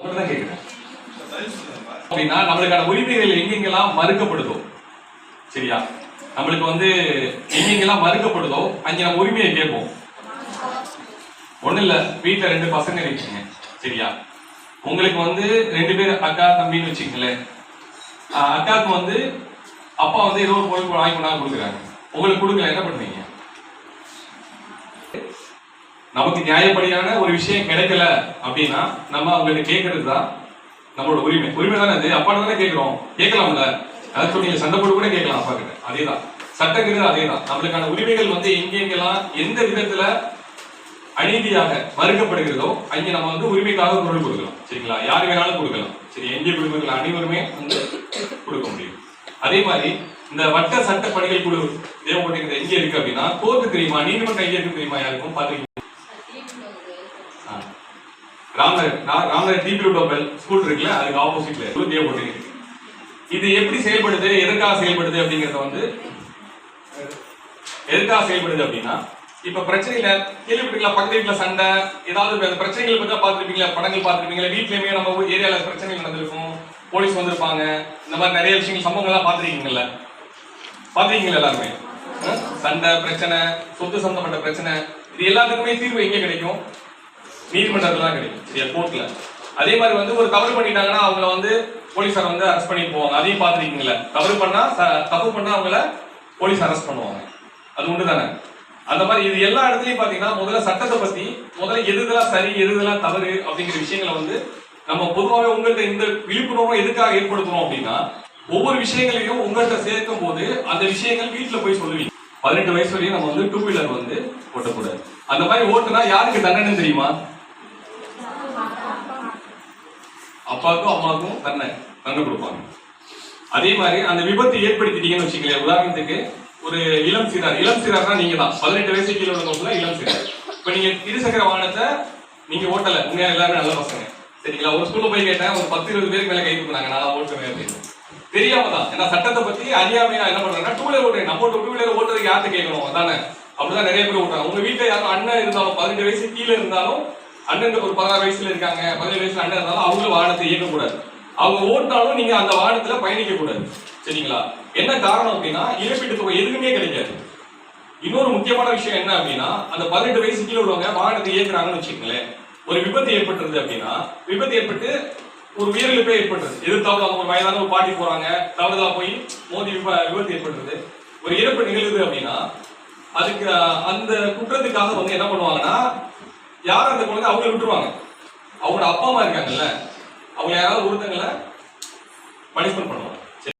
தான் கேட்கிறேன் அப்படின்னா நம்மளுக்கான உரிமைகள் எங்கெங்கெல்லாம் மறுக்கப்படுதோ சரியா? நம்மளுக்கு வந்து எங்கெங்கெல்லாம் மறுக்கப்படுதோ அங்கே நம்ம உரிமையை கேட்போம். ஒன்றும் இல்லை வீட்டில் ரெண்டு பசங்க இருக்கீங்க சரியா? உங்களுக்கு வந்து ரெண்டு பேர் அக்கா தம்பின்னு வச்சுக்கங்களேன். அக்காவுக்கு வந்து அப்பா வந்து ஏதோ ஒரு பொருள் வாங்கி கொண்டாந்து கொடுக்குறாங்க. உங்களுக்கு கொடுக்கல என்ன பண்ணுவீங்க? நமக்கு நியாயப்படியான ஒரு விஷயம் கிடைக்கல அப்படின்னா நம்ம அவங்ககிட்ட கேட்கறது தான் நம்மளோட உரிமை. உரிமை தானே அது அப்பா தானே கேட்கிறோம். கேட்கலாம்ல? அதான் சொன்னீங்க சண்டை போட்டு கூட கேட்கலாம் அப்பா கிட்ட அதேதான் சட்டங்கிறது அதேதான். நம்மளுக்கான உரிமைகள் வந்து எங்கெங்கெல்லாம் எந்த விதத்துல அநீதியாக மறுக்கப்படுகிறதோ அங்கே நம்ம வந்து உரிமைக்காக குரல் கொடுக்கலாம். சரிங்களா? யார் வேணாலும் கொடுக்கலாம். சரி எங்கே குடிமக்கள் அனைவருமே வந்து கொடுக்க முடியும். அதே மாதிரி இந்த வட்ட சட்ட பணிகள் குழு தேவைப்படுகிறது எங்க இருக்கு அப்படின்னா கோர்ட்டு தெரியுமா? நீதிமன்றம் எங்கே இருக்கு தெரியுமா? யாருக்கும் பாத்துருக்கீங்க ராமநகர் ரா- டிபி டோபல் ஸ்கூல் இருக்குல்ல அதுக்கு ஆப்போசிட்ல ஒரு தேவைப்பட்டு இது எப்படி செயல்படுது எதற்காக செயல்படுது அப்படிங்கறத வந்து எதுக்காக செயல்படுது அப்படின்னா இப்ப பிரச்சனையில கேள்விப்பட்டீங்களா பக்கத்து வீட்டுல சண்டை ஏதாவது இந்த பிரச்சனைகளை பத்தி பார்த்திருப்பீங்களா படங்கள் பார்த்துருப்பீங்களா வீட்லயுமே நம்ம ஏரியால பிரச்சனைகள் நடந்திருக்கும் போலீஸ் வந்திருப்பாங்க இந்த மாதிரி நிறைய விஷயங்கள் சம்பவங்கள்லாம் பார்த்திருக்கீங்கல்ல. பார்த்திருக்கீங்களா எல்லாருமே? சண்டை பிரச்சனை சொத்து சம்பந்தப்பட்ட பிரச்சனை இது எல்லாத்துக்குமே தீர்வு எங்க கிடைக்கும்? நீதிமன்றத்துல தான் கிடைக்கும். சரியா? கோர்ட்ல அதே மாதிரி வந்து ஒரு தவறு பண்ணிட்டாங்கன்னா அவங்கள வந்து போலீஸார் வந்து அரெஸ்ட் பண்ணி போவாங்க. அதையும் பார்த்துருக்கீங்களா தவறு பண்ணா தப்பு பண்ணா அவங்கள போலீஸ் அரெஸ்ட் பண்ணுவாங்க. அது உண்டு தானே? அந்த மாதிரி இது எல்லா இடத்துலையும் பார்த்தீங்கன்னா முதல்ல சட்டத்தை பற்றி முதல்ல எதுதெல்லாம் சரி எதுதெல்லாம் தவறு அப்படிங்கிற விஷயங்களை வந்து நம்ம பொதுவாகவே உங்கள்கிட்ட இந்த விழிப்புணர்வை எதுக்காக ஏற்படுத்துறோம் அப்படின்னா ஒவ்வொரு விஷயங்களையும் உங்கள்கிட்ட சேர்க்கும் போது அந்த விஷயங்கள் வீட்டில் போய் சொல்லுவீங்க. பதினெட்டு வயசு வரையும் நம்ம வந்து டூ வீலர் வந்து ஓட்டக்கூடாது. அந்த மாதிரி ஓட்டுனா யாருக்கு தண்டனை தெரியுமா? அப்பாவுக்கும் அம்மாவுக்கும் தன்னை தண்டனை கொடுப்பாங்க. அதே மாதிரி அந்த விபத்து ஏற்படுத்திட்டீங்கன்னு வச்சுக்கலையே உதாரணத்துக்கு ஒரு இளம் சிறார் இளம் சிறார்னா நீங்க தான் பதினெட்டு வயசு கீழே உள்ளவங்க இளம் சிறார். இப்ப நீங்க இருசக்கர வாகனத்தை நீங்க ஓட்டல. உண்மையா எல்லாருமே நல்ல பசங்க. சரிங்களா? ஒரு ஸ்கூல்ல போய் கேட்டேன் ஒரு பத்து இருபது பேருக்கு மேல கை கொடுத்தாங்க நான் ஓட்டுவேன் அப்படின்னு. தெரியாம தான். ஏன்னா சட்டத்தை பத்தி அறியாமையா என்ன பண்றாங்கன்னா டூ வீலர் ஓட்டுறேன். நம்ம டூ வீலர் ஓட்டுறதுக்கு யார்கிட்ட கேட்கணும்? அதானே? அப்படிதான் நிறைய பேர் ஓட்டுறாங்க. உங்க வீட்டுல யாரும் அண்ணன் இருந்தாலும் பதினெட்டு வயசு கீழே இருந்தாலும் அண்ணன் ஒரு பதினாறு வயசுல இருக்காங்க பதினேழு வயசுல அண்ணன் இருந்தாலும் அவங்களும் வாகனத்தை இயக்கக்கூடாது அவங்க ஓட்டினாலும் நீங்க அந்த வாகனத்துல பயணிக்க கூடாது. சரிங்களா? என்ன காரணம் அப்படின்னா இழப்பீட்டு தொகை எதுவுமே கிடைக்காது. இன்னொரு முக்கியமான விஷயம் என்ன அப்படின்னா அந்த பதினெட்டு வயசு கீழே உள்ளவங்க வாகனத்தை இயக்குறாங்கன்னு வச்சுக்கோங்களேன். ஒரு விபத்து ஏற்பட்டுருது அப்படின்னா விபத்து ஏற்பட்டு ஒரு உயிரிழப்பே ஏற்பட்டுருது. எது அவங்க வயதான ஒரு பாட்டி போறாங்க தவறுதலா போய் மோதி விப- விபத்து ஏற்பட்டுருது. ஒரு இறப்பு நிகழுது அப்படின்னா அதுக்கு அந்த குற்றத்துக்காக வந்து என்ன பண்ணுவாங்கன்னா யார் அந்த குழந்தை அவங்கள விட்டுருவாங்க. அவங்களோட அப்பா அம்மா இருக்காங்கல்ல அவங்க யாராவது ஒருத்தங்களை பனிஷ்மெண்ட் பண்ணுவாங்க.